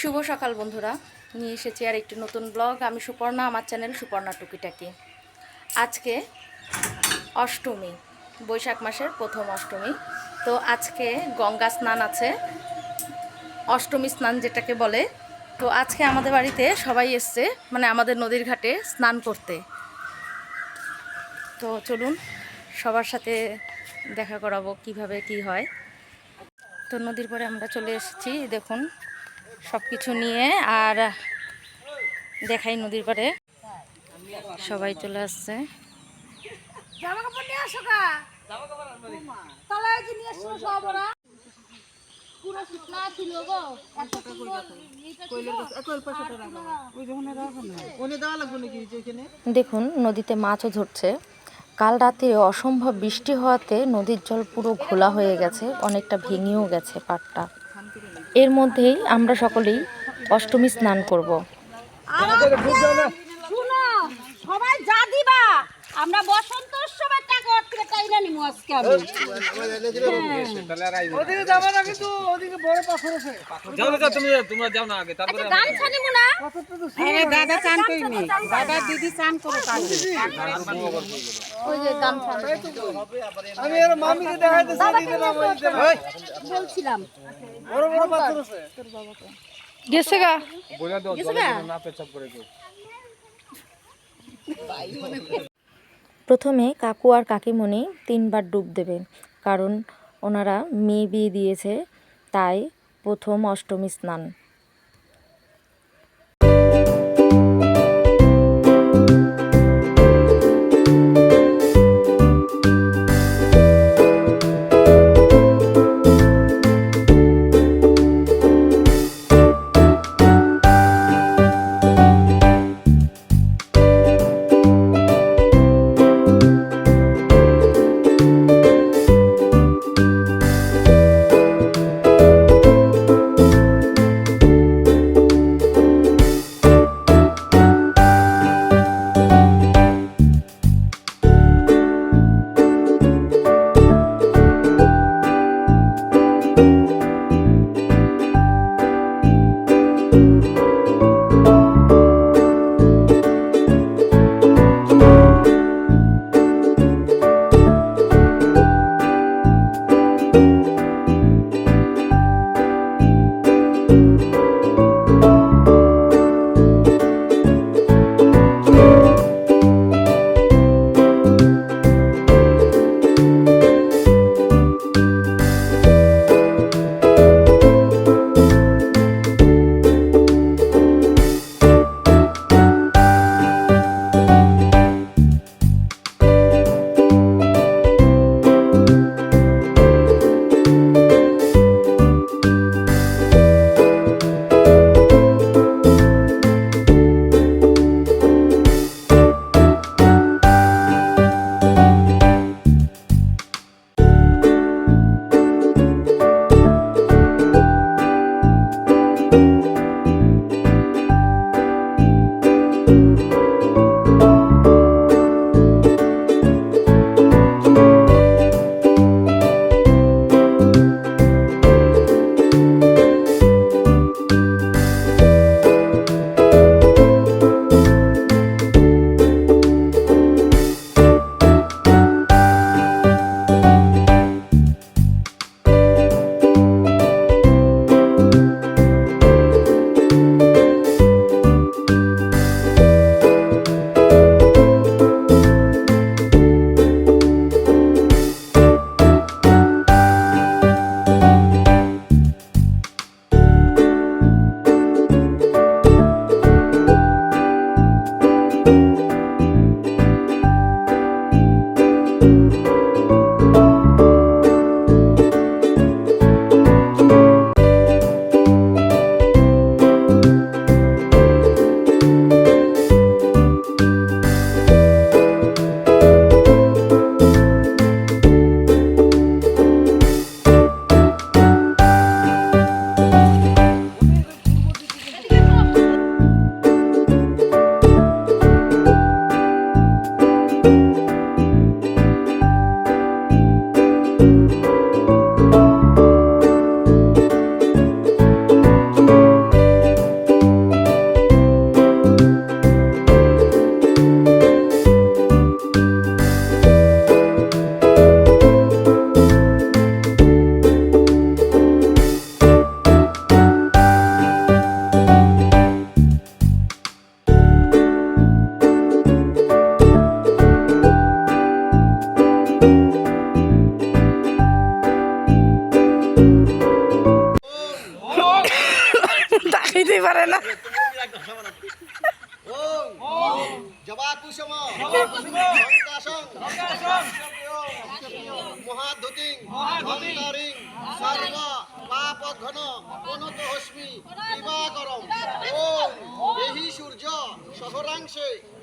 শুভ সকাল বন্ধুরা। নিয়ে এসেছি আর একটি নতুন ব্লগ। আমি সুপর্ণা, আমার চ্যানেল সুপর্ণা টুকিটাকি। আজকে অষ্টমী, বৈশাখ মাসের প্রথম অষ্টমী। তো আজকে গঙ্গা স্নান আছে, অষ্টমী স্নান যেটাকে বলে। তো আজকে আমাদের বাড়িতে সবাই এসছে মানে আমাদের নদীর ঘাটে স্নান করতে। তো চলুন, সবার সাথে দেখা করাবো কীভাবে কি হয়। তো নদীর পরে আমরা চলে এসেছি, দেখুন। সব কিছু নিয়ে আর দেখাই নদীর পারে সবাই চলে আসছে। দেখুন নদীতে মাছও ধরছে। কাল রাতে অসম্ভব বৃষ্টি হওয়াতে নদীর জল পুরো ঘোলা হয়ে গেছে। অনেকটা ভেঙেও গেছে পাটটা। এর মধ্যেই আমরা সকলেই অষ্টমী স্নান করব। সবাই যা দিবা। আমরা বসন্ত উৎসবের টাকা ওর থেকে টাইনা নিমু আজকে আমি? যাও না যাও তুমি তোমরা যাও না আগে তারপরে আচ্ছা, গান না? আরে দাদা চান করিনি। দাদা দিদি চান করো কাজে ওই যে গান আমি আর মামিকে দেখাইতেছি বলছিলাম। গেছে গা। বলে দাও জলে না পেছাব করে দাও প্রথমে কাকু আর কাকিমণি তিনবার ডুব দেবেন কারণ ওনারা মেয়ে বিয়ে দিয়েছে তাই প্রথম অষ্টমী স্নান।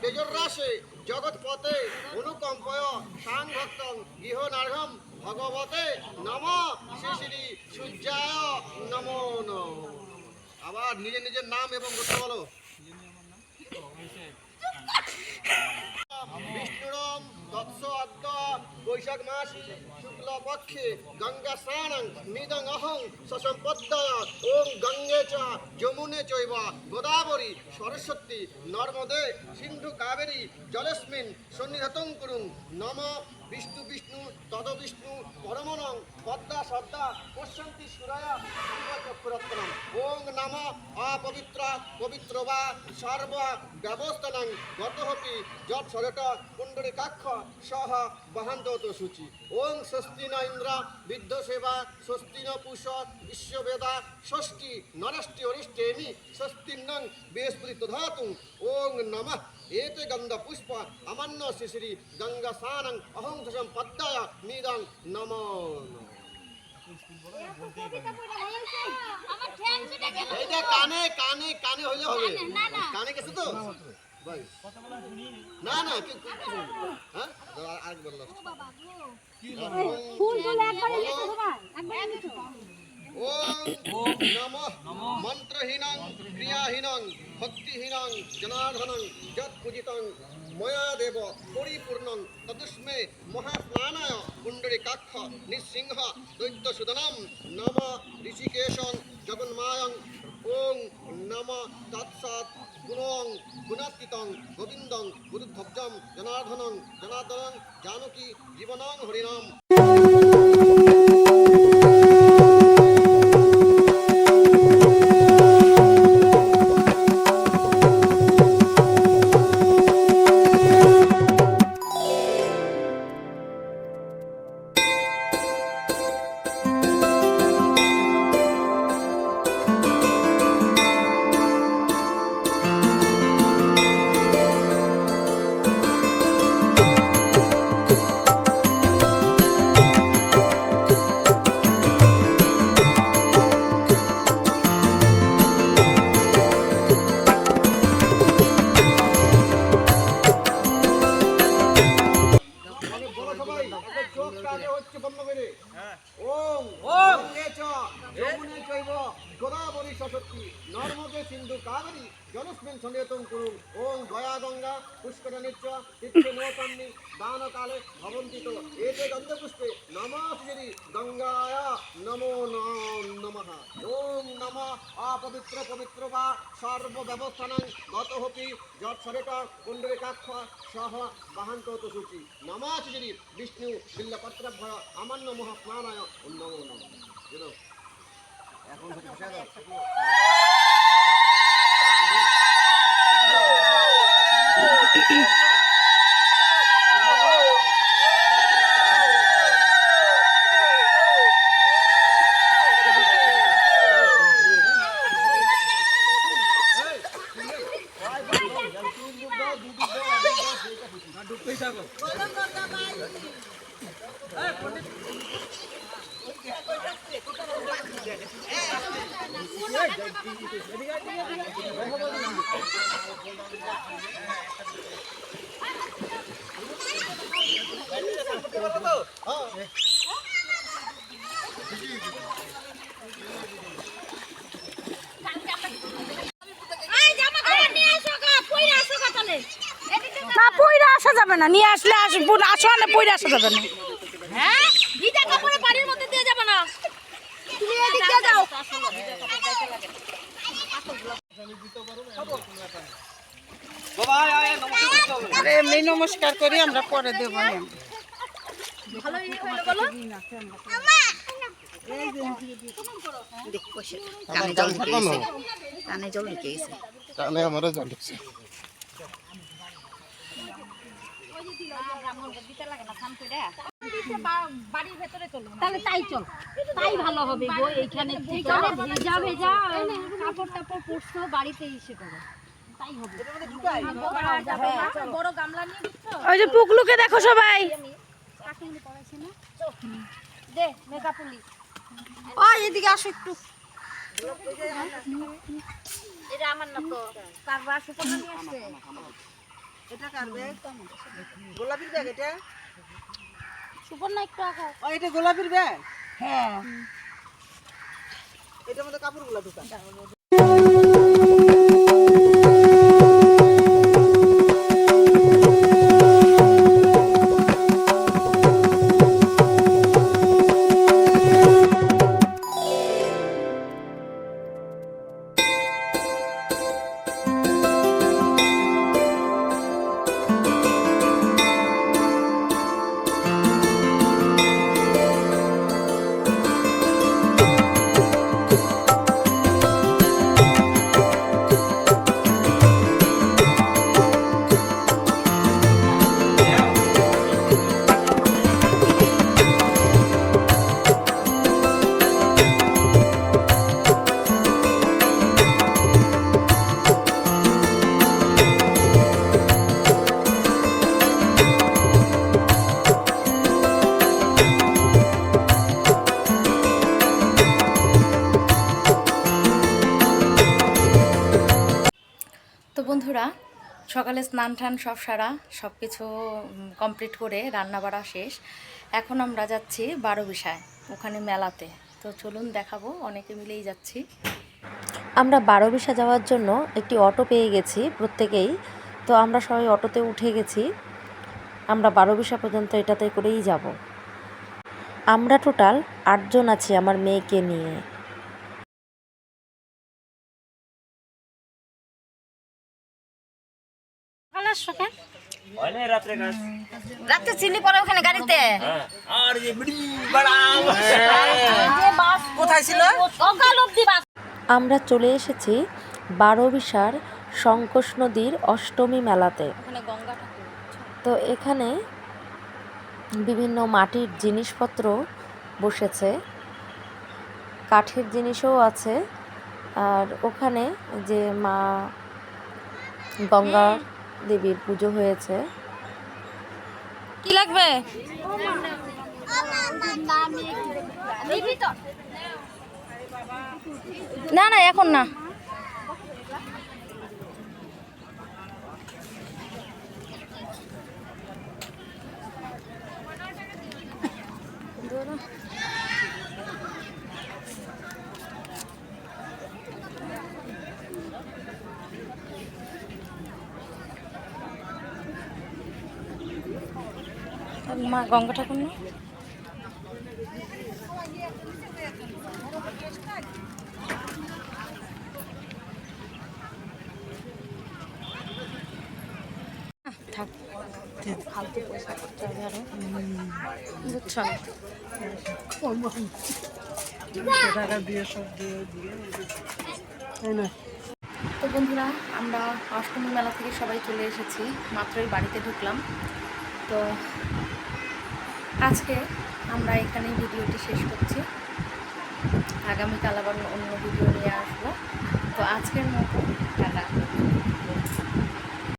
তেজরাশে জগৎপতে অনুকম্পয় সাংভক্তং ইহ নার্ঘম ভগবতে নম। শ্রী শ্রী সূর্যায় নমো আবার নিজের নিজের নাম এবং গোত্র বলো। বিষ্ণুরম তৎস অদ্য বৈশাখ মাস। শুক্ল পক্ষে গঙ্গা স্নানং নিদং অহং সসম্পদ্দয়া ওম গঙ্গে চ যমুনে চৈব গোদাবরী সরস্বতী নর্মদে সিন্ধু কাবেরী জলেস্মিন সন্নিহতং করুন নম বিষ্ণু বিষ্ণু তদ বিষ্ণু পরমনং, পদ্মা সদ্দা পশ্যন্তি সুরায়া চক্ররত্নম ওং নম অপবিত্র পবিত্র বা সর্ব ব্যবস্থানাং গতহপি যৎ সরট পুণ্ডরিকাক্ষ সহ বহান্ত সূচি। ওং স্বস্তি ন ইন্দ্র বিদ্ধ সেবা স্বস্তি ন পুষ বিশ্ববেদা ষষ্ঠী, নরষ্টি অরিষ্টেমি স্বস্তি নং বৃহস্পতি ধাতু ওং নমঃ এতে গন্ধ পুষ্প আমান্য শিশিরি গঙ্গা স্নানং অহং ধসম পদ্মায় নিদং নমো এইটা কানে কানে কানে হইলে হবে। কানে গেছে তো? না না কি? হ্যাঁ? আরেকবার last। ফুল ফুল একবারে একবারে নমঃ মন্ত্রহীনং, ক্রিয়াহীনং, ভক্তিহীনং, জনার্দনং যৎ পূজিতং ময়া দেব পরিপূর্ণং তদস্মে মহাস্নানায়, পুণ্ডরিকাক্ষ, নিঃসিংহ, দৈত্যসুদনম, নম ঋষিকেশং, জগন্মায়ং, ওং নম তৎসৎ, গুণং, গুণাতীতং, গোবিন্দং গুরুধ্বজম জনার্দনং জনার্দনং, জানকী, জীবনং, হরিনাম। নর্মদে সিন্ধু কাবেরী জলস্মিন সনিয়তং কুরুম ওম গয়া গঙ্গা পুষ্করণী চ তীর্থে নৌকান্নি দানকালে ভবন্তিত, এতে গন্ধপুষ্পে নমঃ গঙ্গায় নমো নমঃ ওম নম। অপবিত্র পবিত্র বা সর্ব ব্যবস্থানাং গতহপি যৎসরেট কুণ্ডরিকাক্ষ সহ বাহান্ত সূচি নমঃ শ্রী বিষ্ণু বিল্লপত্রভয় আমান্য মহ স্নানায় নমো। নমঃ? এখন হচ্ছে বসে দাও। এই জামা কাপড় নিয়ে আসো গা পয়রা আসো গা তাহলে এদিকে না পইরা আসা যাবে না নিয়ে আসলে আসব আসো না পইরা আসা যাবে না। হ্যাঁ? ভিজা কাপড়ে বাড়ির মধ্যে দিয়ে যাবে না। তুমি এদিকে যাও। বাবা আয় আয় নমস্কার এমনি করি আমরা পরে দেবো না। ভালো ই হইল বলো। কানে জল ঢুকে গেছে কানে জল ঢুকে গেছে কানে আমারও জল বাড়ির ভেতরে চলো তাহলে তাই চল। তাই ভালো হবে গো এইখানে ভেজা ভেজা কাপড় টাপড় পরছো বাড়িতে এসে করো তাই হবে। বড় গামলা নিয়ে দিচ্ছ? ওই যে পুকলুকে দেখো সবাই। ও এদিকে আসো একটু। এটা আমার না তো। কারবার সুপার নিয়ে আসছে? এটা কার ব্যাগ? গোলাপির ব্যাগ এটা? সুপার না একটু আঁকো ও এটা গোলাপির ব্যাগ? হ্যাঁ। এটার মধ্যে কাপড়গুলো ঢুকা সকালে স্নান টান সব সারা সব কিছু কমপ্লিট করে রান্না বাড়া শেষ। এখন আমরা যাচ্ছি বারো বিশায় ওখানে মেলাতে। তো চলুন দেখাবো, অনেকে মিলেই যাচ্ছি। আমরা বারোবিশা যাওয়ার জন্য একটি অটো পেয়ে গেছি প্রত্যেকেই। তো আমরা সবাই অটোতে উঠে গেছি। আমরা বারোবিশা পর্যন্ত এটাতে করেই যাব। আমরা টোটাল আটজন আছি আমার মেয়েকে নিয়ে। হয় না রাত্রে কাজ? রাত্রে চিনি পরে ওখানে গাড়িতে? আর যে বিড়ি বাড়া। কোথায় ছিল? সকাল অবধি বাস। আমরা চলে এসেছি বারোবিশার শঙ্কোষ নদীর অষ্টমী মেলাতে। ওখানে গঙ্গা ঠাকুর তো এখানে বিভিন্ন মাটির জিনিসপত্র বসেছে। কাঠের জিনিসও আছে। আর ওখানে যে মা গঙ্গা দেবীর পুজো হয়েছে। কি লাগবে? না না এখন না। মা, গঙ্গা ঠাকুর না থাক। দিয়ে তো বন্ধুরা, আমরা অষ্টমী মেলা থেকে সবাই চলে এসেছি। মাত্রই বাড়িতে ঢুকলাম। তো আজকে আমরা এখানেই ভিডিওটি শেষ করছি। আগামীকাল আবার অন্য ভিডিও নিয়ে আসব। তো আজকের মতো, টাটা।